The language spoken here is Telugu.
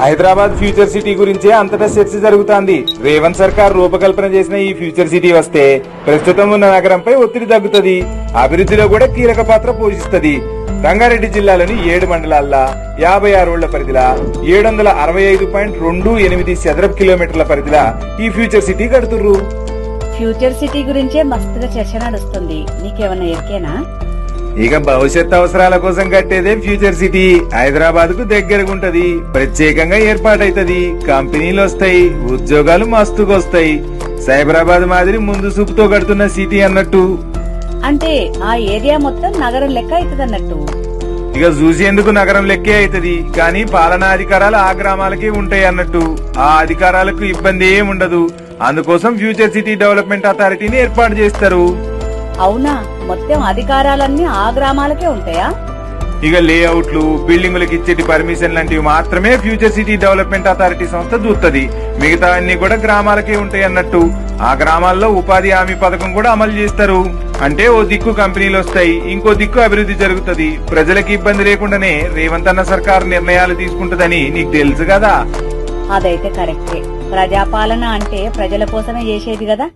హైదరాబాద్ ఫ్యూచర్ సిటీ గురించే అంతటా చర్చ జరుగుతోంది. రేవంత్ సర్కార్ రూపకల్పన చేసిన ఈ ఫ్యూచర్ సిటీ వస్తే ప్రస్తుతం ఉన్న నగరంపై ఒత్తిడి తగ్గుతుంది. అభివృద్ధిలో కూడా కీలక పాత్ర పోషిస్తది. రంగారెడ్డి జిల్లాలోని ఏడు మండలాల్లో యాభై ఆరు ఊళ్ళ ఏడు వందల అరవై ఐదు పాయింట్ రెండు ఎనిమిది చదరపు కిలోమీటర్ల పరిధిల ఈ ఫ్యూచర్ సిటీ కడుతుర్రు ఫ్యూచర్ సిటీ గురించే మస్తుగా చర్చ నడుస్తుంది. నీకేమన్నా ఎరికేనా? ఇక భవిష్యత్ అవసరాల కోసం కట్టేదే ఫ్యూచర్ సిటీ. హైదరాబాద్కు దగ్గరగుంటది. ప్రత్యేకంగా ఏర్పాటైతది. కంపెనీలు వస్తాయి ఉద్యోగాలు మస్తుగా వస్తాయి సైబరాబాద్ మాదిరి ముందు చూపుతో కడుతున్న సిటీ అన్నట్టు. అంటే ఆ ఏరియా మొత్తం నగరం లెక్క అవుతుంది అన్నట్టు ఇక చూసేందుకు నగరం లెక్కే అవుతది కానీ పాలనా అధికారాలు ఆ గ్రామాలకే ఉంటాయి అన్నట్టు. ఆ అధికారాలకు ఇబ్బంది ఏం ఉండదు అందుకోసం ఫ్యూచర్ సిటీ డెవలప్మెంట్ అథారిటీని ఏర్పాటు చేస్తారు. అవునా? మొత్తం అధికారాలన్నీ ఆ గ్రామాలకే ఉంటాయా? ఇక లేఅవుట్లు బిల్డింగులకు ఇచ్చేటి పర్మిషన్ లాంటివి మాత్రమే ఫ్యూచర్ సిటీ డెవలప్మెంట్ అథారిటీ సంస్థ చూస్తుంది మిగతా అన్ని కూడా గ్రామాలకే ఉంటాయి అన్నట్టు. ఆ గ్రామాల్లో ఉపాధి హామీ పథకం కూడా అమలు చేస్తారు. అంటే ఓ దిక్కు కంపెనీలు వస్తాయి ఇంకో దిక్కు అభివృద్ధి జరుగుతుంది. ప్రజలకు ఇబ్బంది లేకుండానే రేవంత్ అన్న సర్కార్ నిర్ణయాలు తీసుకుంటదని నీకు తెలుసు కదా? అదైతే కరెక్టే. ప్రజాపాలన అంటే ప్రజల కోసమే చేసేది కదా?